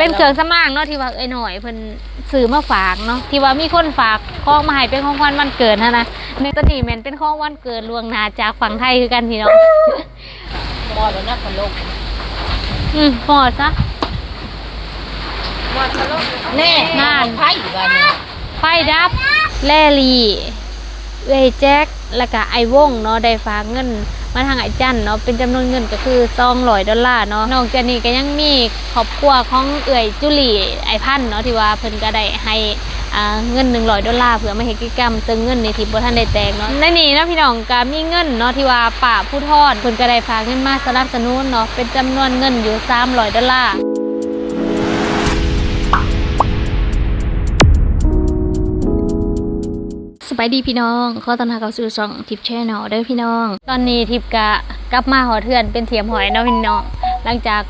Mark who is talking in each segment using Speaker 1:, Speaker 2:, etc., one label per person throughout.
Speaker 1: เป็นเครื่องสำอางเนาะที่ว่าเอ้ยหน่อยเพิ่นซื้อมาฝากเนาะที่ว่ามีคนฝากของมาให้เป็นของขวัญวันเกิดนะนะในตอนนี้แม่นเป็นของวันเกิดล่วงหน้าจากฝั่งไทยคือกันพี่น้อง
Speaker 2: มอดแล้วนะพันลม
Speaker 1: อืมพอซะ
Speaker 2: แน่
Speaker 1: นั่น
Speaker 2: ไผ่บ้านนี้
Speaker 1: ไฟดับแลลี่เวแจ็คแล้วก็ไอวงเนาะได้ฝากเงิน มาทางไอจันเนาะเป็นจำนวนเงินก็คือ200ดอลลาร์เนาะนอกจากนี้ก็ยังมีครอบครัวของเอื่อยจุลีไอพันเนาะที่ว่าเพิ่นก็ได้ให้เงิน100ดอลลาร์เพื่อมาเฮ็ดกิจกรรมซึ่งเงินในที่บ่ทันได้แตกเนาะในนี้นะพี่น้องก็มีเงินเนาะที่ว่าป้าผู้ทอดเพิ่นก็ได้ฝากเงินมาสนับสนุนเนาะเป็นจำนวนเงินอยู่300ดอลลาร์ สบายดีพี่น้องขอต้อนรับเข้าสู่ช่องทิปแชนแนลเด้อพี่น้อง ตอนนี้ทิปกะกลับมาหอเทือนเป็นเทียมหอยเนาะพี่น้อง หลังจาก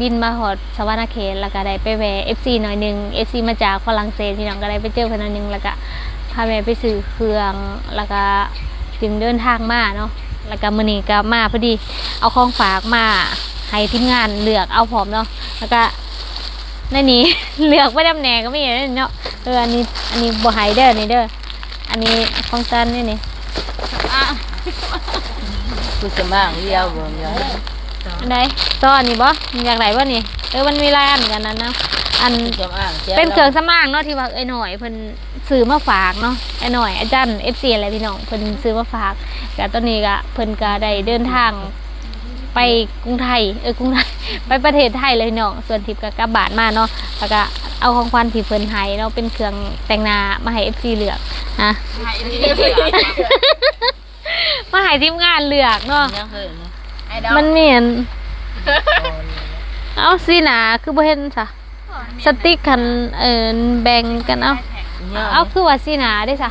Speaker 1: บินมาหอดสวรรณเขตแล้วก็ได้ไปแวะ FC หน่อยหนึ่ง FC มาจากฝรั่งเศสพี่น้องก็ได้ไปเจอพนหน่อยหนึงแล้วก็พาแม่ไปซื้อเครื่องแล้วก็จึงเดินทางมาเนาะแล้วก็มื้อนี้ก็มาพอดีเอาของฝากมาให้ทีมงานเลือกเอาพร้อมเนาะแล้วก็ในนี้เลือกไว้ดำแหน่ก็ไม่เห็นเนาะเอออันนี้อันนี้บ่ให้เด้อนี่เด้อ อันนี้ของซันนี่นี่อะ
Speaker 2: คือจะมางเดียวเบิ่งเดียว
Speaker 1: อันใดซ้ออันนี้บ่อยากได้บ่นี่เออมันมีหลายอันกันนั้นเนาะอัน
Speaker 2: คือจะมางแจ้
Speaker 1: เป็นเครื่องสำอางเนาะที่ว่าไอ้หน่อยเพิ่นซื้อมาฝากเนาะไอ้หน่อยอาจารย์ FC อะไรพี่น้องเพิ่นซื้อมาฝากก็ตอนนี้ก็เพิ่นก็ได้เดินทางไปกรุงไทยเออกรุงไทยไปประเทศไทยเลยพี่น้องส่วนทิพย์ก็กลับบ้านมาเนาะแล้วก็ เอาของขวัญที่เพิ่นให้เนาะเป็นเครื่องแต่งหน้ามาให้ FC เลือกนะมาให้ทีมงานเลือกเนาะ
Speaker 2: ยังเคยนี่
Speaker 1: มันเหมียนเอาสิหนาคือบ่เห็นซะสติ๊กคันเอ่อแบ่งกันเอา
Speaker 2: ยัง
Speaker 1: เอาคือว่าสิหนาได้ซะ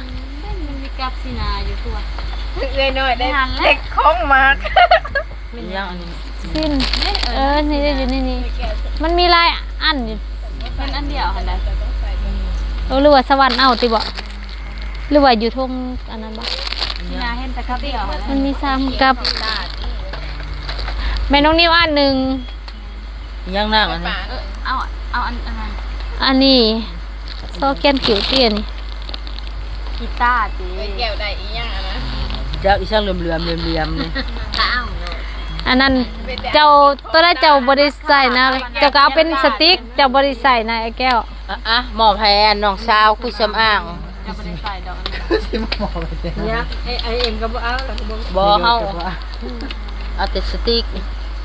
Speaker 3: มีกับสินาอยู่ตัว
Speaker 4: เลยหน่อยได้เด็กของมาก
Speaker 2: ยังอันนี้
Speaker 1: สิ้นเออนี่ได้อยู่นี่นี่มันมีหลายอันอยู่
Speaker 3: เป็นอันเดียวหั่นแหละ
Speaker 1: เออหรือว่าสวรรค์เอาติบ่หรือว่าอยู่ทงอันนั้นบ่
Speaker 3: สินาเห็นแต่กับเดียวหั่นแหละ
Speaker 1: มันมีซ้ำกับแม่น้องนิ้วอันหนึง
Speaker 2: ยังนั่งอันนี้
Speaker 3: เออเอาเอาอันอันนั้น
Speaker 1: อันนี้ซอแกนกิ๋วเตี้ยนี่
Speaker 3: กีตาร์ติ
Speaker 4: แก้วได้อีหยังอะนะ
Speaker 2: เจ้าอีช่างเหลื่อมเหลื่อมเหลื่อมเหลื่อมนี่
Speaker 1: อันนั้นเจ้าตัวนั้นเจ้าบริใส่นะ เจ้าก็เอาเป็นสติ๊กเจ้าบริใส่นะไอ้แก้ว
Speaker 2: อะอะหมอแพนน้องสาวคุยสำอาง
Speaker 3: จะบ่ได้ใส่ดอกอันนั้น
Speaker 4: เนี่ยไอไอเอ็มก็บ่เอาแต่ก็บ่
Speaker 2: บ่เฮาเอาแต่สติ๊ก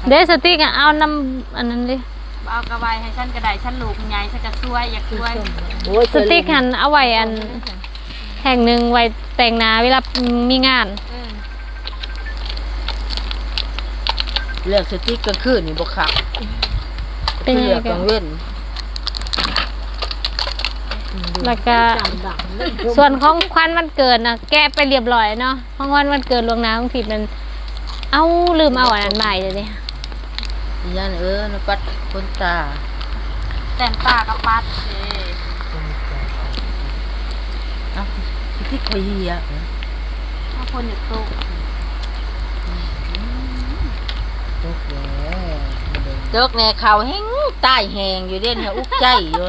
Speaker 1: เดสติ๊กอะเอาน้ำอันนั้นดิ
Speaker 3: เอากระบายให้ฉันก็ได้ฉันลูกใหญ่ฉันก็ช่วยอยากช่วย
Speaker 2: โอ้ย
Speaker 1: สติ๊กหันเอาไว้อันแห่งหนึ่งไว้แต่งหน้าเวลามีงาน
Speaker 3: เออ
Speaker 2: เลือกสติ๊กกลางคืนนี่บ่คัก
Speaker 1: เป็นยัง
Speaker 2: เลื
Speaker 1: ไง
Speaker 2: อกก
Speaker 1: กั
Speaker 2: ลานงเว้น
Speaker 1: แล้วก็ส่วนของควันมันเกิดนะแกะไปเรียบร้อยเนาะของควันมันเกิดลวงน้ำบางทีมัน เอาลืมเอาอันนั้นใหม่เลยเนี่ย
Speaker 2: อีหยังเออนะปัดคนตา
Speaker 3: แต่งตากับปัดเด้
Speaker 2: เอ้าสติ๊กไปเฮีย
Speaker 3: เอาคนอยู่ตู้
Speaker 2: เจิกแน่ข่าวแห้งใต้แหงอยู่เด่นฮะอุกใจอยู่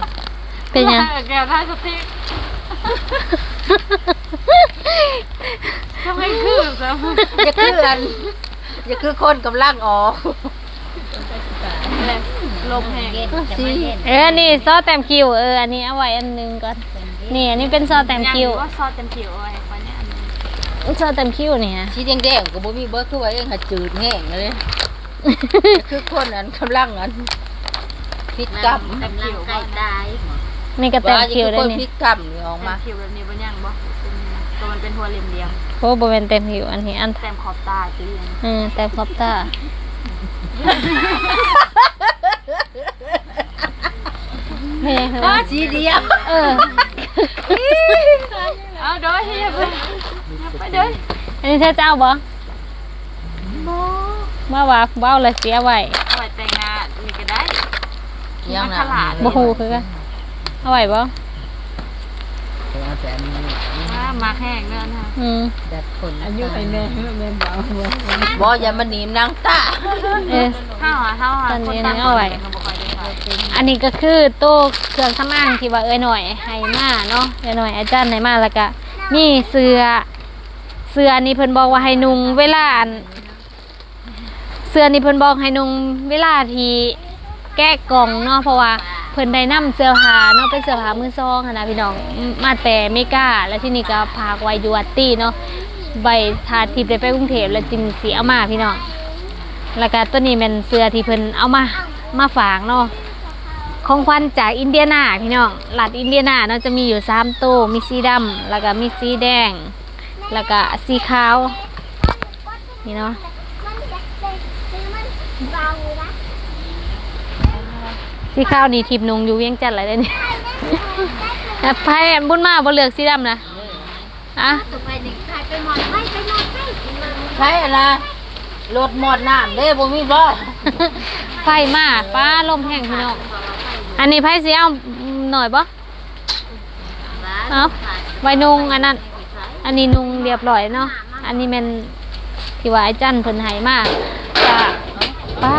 Speaker 1: เป็นยัง
Speaker 3: แก้วได้สติกทำไมคือซะ
Speaker 2: อย่าคืออันอย่าคือคนกำลังออก
Speaker 3: ลมแห้ง
Speaker 2: สิ
Speaker 1: เออนี่ซอสแต้มคิวเออ อันนี้เอาไว้อันหนึงก่อน นี่อันนี้เป็นซอสแต้มคิว
Speaker 3: ยังว่าซอสเต็มผิวเอาไว้คนนี้อันนึง
Speaker 1: ซอสแต้มคิวนี่ฮะ
Speaker 2: สีแดงๆก็บ่มีเบิดคือว่าเองหาจืดแห้งเลย คือคนอันกำลังอันพิษกรรม
Speaker 3: เต็มผิวบ่นะ
Speaker 1: นี่ก็แต้ม
Speaker 2: ว่า
Speaker 1: คิว
Speaker 2: คือ
Speaker 1: ได้
Speaker 2: คน
Speaker 1: นี่
Speaker 2: พิษกรรมนี่ออก
Speaker 3: เต็
Speaker 2: มาม
Speaker 3: ผิวแบบนี้บ่ยังบ่เป็นตัวมันเป็นหัวเหลี่ยมเดียว
Speaker 1: โอ้บเป็นแต้มคิวอันนี้อัน
Speaker 3: แต้มขอบตาจีน
Speaker 1: เออแต้มครอบตาไม่ยังไง
Speaker 2: สีเดียว
Speaker 1: เออ
Speaker 3: เอาโดยเฮียไปไปเด้อ
Speaker 1: อันนี้เธอจะเอาบ่ มาว่าเบ้าเลยเสียไว้
Speaker 3: เอาไว้แต่งหน้านี่ก็ได้
Speaker 2: ยัง
Speaker 3: มัน
Speaker 2: นะ
Speaker 3: ขลาด
Speaker 1: บ่ฮู้คือกันเอาไว้บ่
Speaker 2: แต่อันนี้
Speaker 3: ว่ามาแห้งเด้อนะ
Speaker 1: อืม
Speaker 2: แบบคน
Speaker 4: อายุไอแม่แม่เบาบ่
Speaker 2: บ่อย่ามาหนีมนางตา
Speaker 1: เออ
Speaker 3: เฮาหาเฮาหา
Speaker 1: ตอนนี้
Speaker 3: คนตาม
Speaker 1: เอาไว้
Speaker 3: คนก็บ่ค่อยได้ใส่
Speaker 1: อันนี้ก็คือโต๊ะเครื่องสำอางที่ว่าเอ้ยหน่อยให้มาเนาะเอ้ยหน่อยอาจารย์ให้มาแล้วก็มีเสื้อเสื้อนี่เพิ่นบอกว่าให้นุ่งเวลาอัน เสื้อนี่เพิ่นบอกให้นุ่งเวลาที่แก้กล่องเนาะเพราะว่าเพิ่นได้นํเสื้อผ้าเนาะเป็นเสื้อผ้ามือซองหั้นนะพี่น้องมาแต่เมกาแล้วที่นี่ก็พากไว้อยู่วัดตี้เนาะใบทาทิพย์ได้ไปกรุงเทพแล้วจึงสิเอามาพี่น้องแล้วก็ตัวนี้เป็นเสื้อที่เพิ่นเอามามาฝากเนาะของขวัญจากอินเดียนาพี่น้องรัฐอินเดียนาเนาะจะมีอยู่สามตู้มีสีดำแล้วก็มีสีแดง แล้วก็สีขาวนี่เนาะ สีขาวนี่ทิพย์นุงอยู่เวียงจันทน์อะไรได้นี่แต่ไพ่บุญมาบ่เลือกสีดำนะอะ
Speaker 2: ใช่อะไรรถหมดน้ำเด้บ่มีบ่
Speaker 1: ไฟมาป้าลมแห้งพี่น้องอันนี้ไพ่สีเอาหน่อยบ่เอาไว้นุงอันนั้น อันนี้นุงเรียบร้อยเนาะอันนี้แมัน ที่ว่าไอ้จันเพิ่นให้มากจ้ะป้า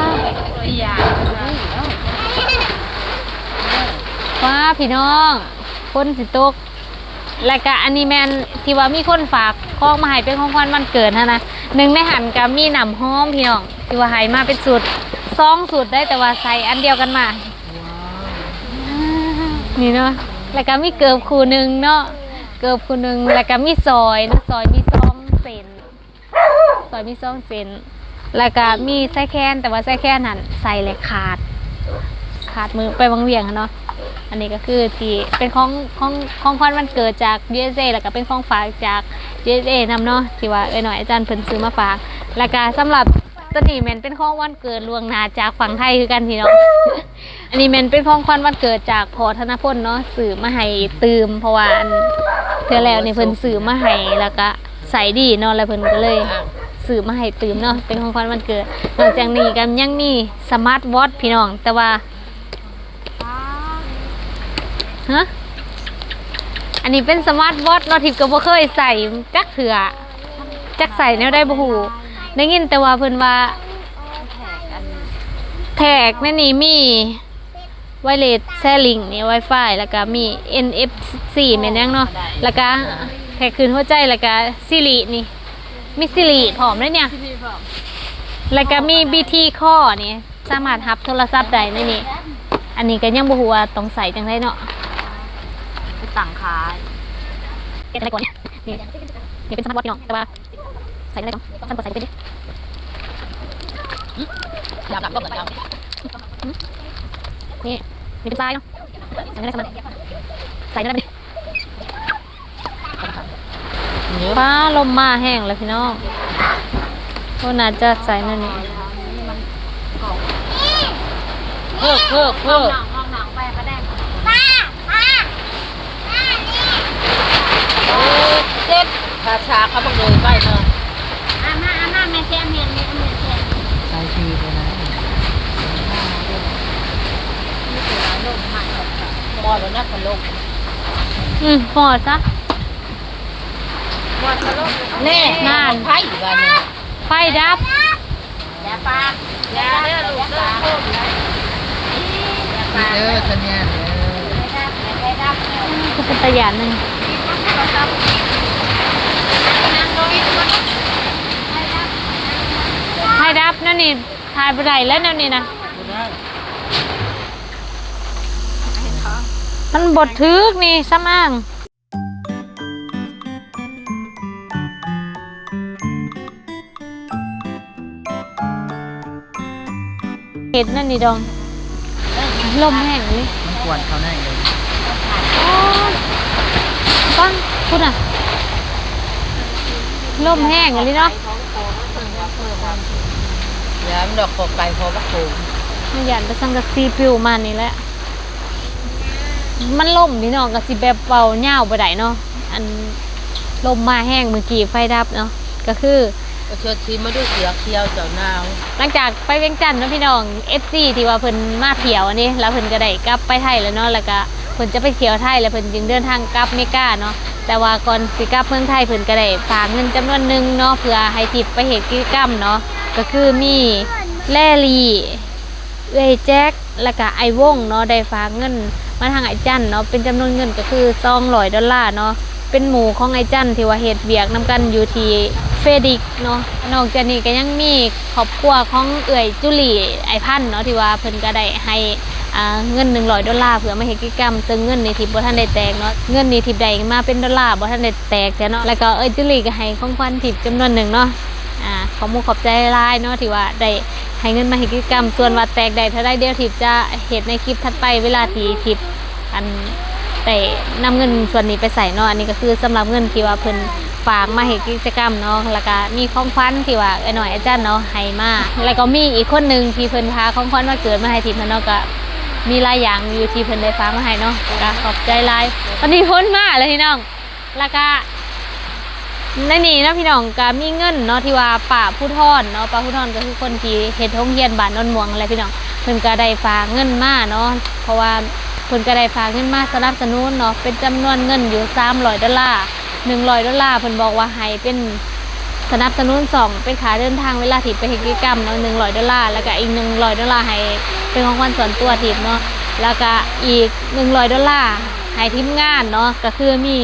Speaker 1: ป้าพี่น้องคนสิตกแล้วก็อันนี้แมนที่ว่ามีคนฝากของมาให้เป็นของขวัญวันเกิดนะนะหนึ่งในหันกับมีหนำหอมพี่น้องที่ว่าให้มาเป็นสูตรซองสูตรได้แต่ว่าใส่อันเดียวกันมานี่เนาะแล้วก็มีเกิบคู่หนึ่งเนาะเกิบคู่หนึ่งแล้วก็มีซอยนะซอยมีซองเซน ซอยมีซองเซนแล้วก็มีไส้แค้นแต่ว่าไส้แค้นหันใส่เลยขาด ขาดมือไปวังเวียงอะเนาะอันนี้ก็คือที่เป็นของของของขวัญวันเกิดจากเ USA แล้วก็เป็นของฝากจากเ USA นำเนาะที่ว่าเอ้หน่อยอาจารย์เพิ่นซื้อมาฝาก แล้วก็สำหรับตัวนี้แมนเป็นของวันเกิดลวงนาจากฝั่งไทยคือกันพี่น้อง อันนี้แมนเป็นของขวัญวันเกิดจากพอธนพลเนาะซื้อมาให้ตืมเพราะว่าอันเทื่อแล้วนี่เพิ่นซื้อมาให้แล้วก็ใส่ดีเนาะแล้วเพิ่นก็เลย ซื้อมาให้ตื่มเนาะเป็นของขวัญวันเกิดนอกจากนี้ก็ยังมีสมาร์ทวอทพี่น้อง แต่ว่าฮะอันนี้เป็นสมาร์ทวอทเนาะทิพย์ก็บ่เคยใส่จักเถื่อจักใส่แนวได้บ่ฮู้ได้ยินแต่ว่าเพิ่นว่าแท็กในนี้มีไวเลสแซลิงนี่ Wi-Fi แล้วก็มี NFC แม่นยังเนาะแล้วก็แท็กคืนหัวใจแล้วก็ซิรินี่ มีสิริผอมเลยเนี่ยแล้วก็มี BT ข้อนี่สามารถรับโทรศัพท์ได้ในนี่ อันนี้ก็ยังบ่ฮู้ว่าต้องใส่จังไดเนาะ
Speaker 3: ไปสั่งขาย
Speaker 1: เก็บอะไรก่อนเนี่ยนี่นี่เป็นสมาร์ทวอทพี่น้องแต่ว่าใส่ได้ก่อนฉันบ่ใส่ไปดิ
Speaker 2: อยากกลับก็เหมือนกัน
Speaker 1: นี่นี่เป็นทรายเนาะใส่ได้สมันใส่ได้ไหม
Speaker 2: เยอะ
Speaker 1: ฟ้าลมมาแห้งแล้วพี่น้องก็น่าจะใส่นั่นนี่
Speaker 2: เพิ่มเพิ่มเพิ่ม
Speaker 3: หนังห้องหนังไปก็ได้
Speaker 2: เจ็ดชาชาเขาบังเลยไปเนาะ
Speaker 3: อามาอามาแม่แซมเมียนแม่เมียนแซม
Speaker 2: ใช่ทีเลยนะมอดแล้วนะพันลม
Speaker 1: อืมพอซะ
Speaker 2: แน่
Speaker 1: นาน
Speaker 2: ไผ่กันเนี่ย
Speaker 1: ไฟดับ
Speaker 3: แล้วป้าแล้วเด้อลูกเด้อโคตรเลย
Speaker 2: เด้อสัญญาณ
Speaker 1: ก็เป็นตะหยานหนึงไฟดับนั่นนี่ทายบ่ได้แล้วนั่นนี่นะมันบดทึกนี่ซ้ำอ้าง ห็ดนั่นนี่ดองลมแห้งเลย
Speaker 2: มันควรเขาแน่เลย
Speaker 1: ปังพูดอะลมแห้งเลยเนาะ
Speaker 2: ยามดอกกบไก่พอบักโขง
Speaker 1: มันหยันไปสังกะซีปิวมานี่แหละ มันล่มนี่เนาะกะสิแบบเป่าเหย้าบ่ได้เนาะ อันลมมาแห้งเมื่อกี้ไฟดับเนาะ ก็คือ
Speaker 2: ก็ชดชีมาด้วยเสือเคียวเจ้านาว
Speaker 1: หลังจากไปเวียงจันทน์เนาะพี่น้อง FC ที่ว่าเพิ่นมาเที่ยวอันนี้แล้วเพิ่นก็ได้กลับไปไทยแล้วเนาะแล้วก็เพิ่นจะไปเที่ยวไทยแล้วเพิ่นจึงเดินทางกลับเมกาเนาะแต่ว่าก่อนสิกลับเมืองไทยเพิ่นก็ได้ฝากเงินจำนวนหนึงเนาะเพื่อให้ทิปไปเฮ็ดกิจกรรมเนาะก็คือมีแลลี่เอยแจ็คแล้วก็ไอวงเนาะได้ฝากเงินมาทางไอจันเนาะเป็นจำนวนเงินก็คือ200ดอลลาร์เนาะเป็นหมู่ของไอจันที่ว่าเฮ็ดเบียกนํกันอยู่ที่ เฟดิกเนาะนอกจากนี้ก็ยังมีครอบครัวของเอื่อยจุลีไอพันเนาะที่ว่าเพิ่นก็ได้ให้เงิน100ดอลลาร์เพื่อมาเฮ็ดกิจกรรมซึ่งเงินนี่ที่บ่ทันได้แตกเนาะเงินนี่ที่ได้มาเป็นดอลลาร์บ่ทันได้แตกแต่เนาะแล้วก็เอ้ยจุลีก็ให้ของขวัญทิปจำนวนหนึ่งเนาะอ่าขอมุกขอบใจหลายเนาะที่ว่าได้ให้เงินมาเฮ็ดกิจกรรม ส่วนว่าแตกได้เท่าใดเดียวทิปจะเฮ็ดในคลิปถัดไปเวลาที่ทิปอันแต่นำเงินส่วนนี้ไปใส่เนาะอันนี้ก็คือสำหรับเงินที่ว่าเพิ่น ฝากมาให้กิจกรรมเนาะแล้วก็มีของขวัญที่ว่าไอ้หน่อยอาจารย์เนาะให้มาแล้วก็มีอีกคนหนึ่งที่เพิ่นพาของขวัญมาเกิดมาให้ทีมเนาะก็มีหลายอย่างอยู่ที่เพิ่นได้ฝากมาให้เนาะก็ขอบใจหลายวันนี้พ้นมาเลยพี่น้องแล้วก็ในนี่เนะพี่น้องก็มีเงินเนาะที่ว่าป่าผู้ทอนเนาะป่าผู้ทอนก็คือคนที่เฮ็ดโรงเรียนบ้านนนม่วงอะไรพี่น้องเพิ่นก็ได้ฝากเงินมาเนาะเพราะว่าเพิ่นก็ได้ฝากเงินมาสนับสนุนเนาะเป็นจำนวนเงินอยู่300ดอลลาร์ 100ดอลลาร์เพิ่นบอกว่าให้เป็นสนับสนุนสองเป็นค่าเดินทางเวลาที่ไปเฮกิจกรรมเนาะ100ดอลลาร์แล้วก็อีก100ดอลลาร์ให้เป็นของขวัญส่วนตัวทีมเนาะแล้วก็อีก100ดอลลาร์ให้ทีมงานเนาะก็คือมี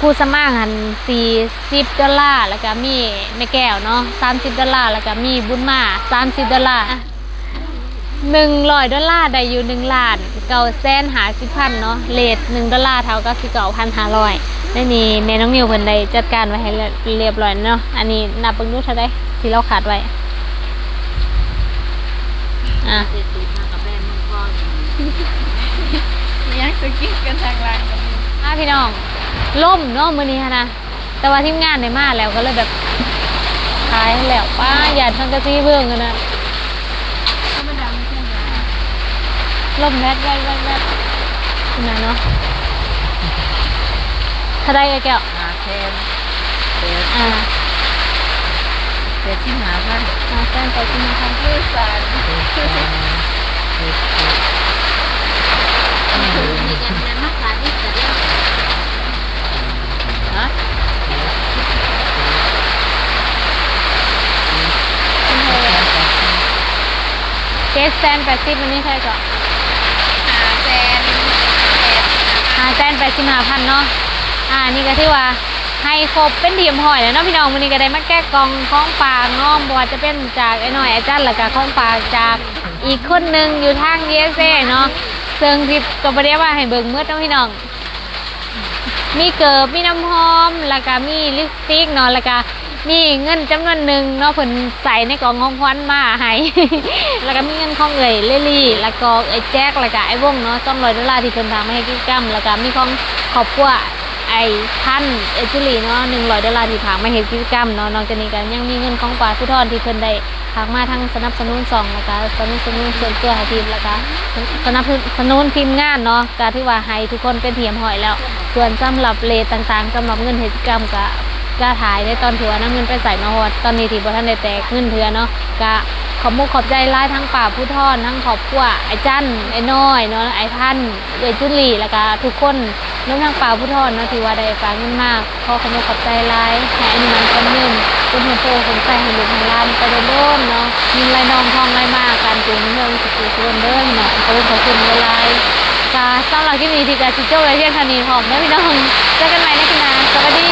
Speaker 1: ผู้สมัครหัน40ดอลลาร์แล้วก็มีแม่แก้วเนาะ30ดอลลาร์แล้วก็มีบุญมา30ดอลลาร์หนึ่งร้อยดอลลาร์ได้อยู่หนึ่งล้านเก้าแสนหาสิบพันเนาะเลทหนึ่งดอลลาร์เท่ากับสิเก้าพันห้าร้อย นี่นี่แม่น้องนิวเพิ่นได้จัดการไว้ให้เรียบร้อยเนาะ อันนี้นับเบิ่งดูเท่าไดที่เราขาดไว้ อะ
Speaker 2: เจ็ดสิบมากับแม่มึงพ่อ
Speaker 4: ยังสกิปกันทางหล่างกันอยู่
Speaker 1: อะพี่น้องล่มเนาะมื้อนี้หั้นนะแต่ว่าทีมงานได้มาแล้วก็เลยแบบขายให้แล้วป้าอย่าทังกะซีเบิ่งกันนะ
Speaker 4: ธรรมดาไม่ใช่เหรอ
Speaker 1: ล่มแวดแวดแวดแวดนี่นะเนาะ เท่าไดไอ้แก้ว
Speaker 2: หาแทนเป็ด
Speaker 1: อ่า
Speaker 2: เป็ดที่หาพัน
Speaker 1: มาแจ้งไปที่มาทาง
Speaker 4: มือสั่น
Speaker 2: มีกันนั้นมากกว่าที่จะเรียกฮะ
Speaker 1: เจ็ดแสนแปดสิบมันนี่ใช่ก่อน
Speaker 4: หาแสนแปด
Speaker 1: ห้าแสนแปดสิบห้าพันเนาะ อ่านี่ก็ที่ว่าให้ครบเป็นทีมหอยแล้วเนาะพี่น้องวันนี้ก็ได้มาแก้กองของฝากเนาะบ่ว่าจะเป็นจากไอ้หน่อยไอ้จันแล้วก็ของฝาจากอีกคนหนึ่งอยู่ทาง USA เซ่เนาะเซิงทิปก็บ่ได้ว่าให้เบิ่งเมื่อเนาะพี่น้อง มีเกิบมีน้ำหอมแล้วก็มีลิปสติกเนาะแล้วก็มีเงินจำนวนหนึ่งเนาะเพิ่นใส่ในกล่องของขวัญมาให้แล้วก็มีเงินของเอ่ยเลลี่ แล้วก็ไอ้แจ็คแล้วก็ไอ้วงเนาะ200ดอลลาร์ที่เพิ่นทำมาให้กิจกรรมแล้วก็มีของครอบครัว ไอ้ท่านเอจูลีเนาะ100ดอลลาร์ที่ผากมาเฮ็ดกิจกรรมเนาะนอกจากนี้ก็ยังมีเงินของปลาผู้ทอนที่เพิ่นได้ผากมาทั้งสนับสนุนสองแล้วก็สนับสนุนส่วนตัวให้ทีมแล้วก็สนับสนุนทีมงานเนาะก็ถือว่าให้ทุกคนเป็นเทียมหอยแล้ว ส่วนสำหรับเลทต่างๆสำหรับเงินเฮ็ดกิจกรรมก็ก็ถ่ายในตอนถือว่าน้ำเงินไปใส่มาฮอดตอนนี้ที่บ่ทันได้แตกเงินเถือเนาะก็ขอบมุกขอบใจหลายทั้งป่าผู้ทอนทั้งขอบครัวไอ้จันไอ้น้อยเนาะไอ้ท่านเอ้จุลีแล้วก็ทุกคน รวมทั้งป่าผู้ทอนเนาะที่ว่าได้ฝาเงินมากขอขโมยขอบใจร้ายให้อันนี้มันคนยืนเป็นหัวโตคนใจให้ลูกให้หลานไปโดนๆเนาะมีรายนองทองรายมากการจุงเมืองสุขุส่วนเดินเนาะขอบคุณขอบคุณหลายๆค่ะสำหรับที่มีที่จะชิโจ้ไร้เทียงเท่านี้พร้อมนะพี่น้องเจอกันใหม่ในคลิปหน้าสวัสดี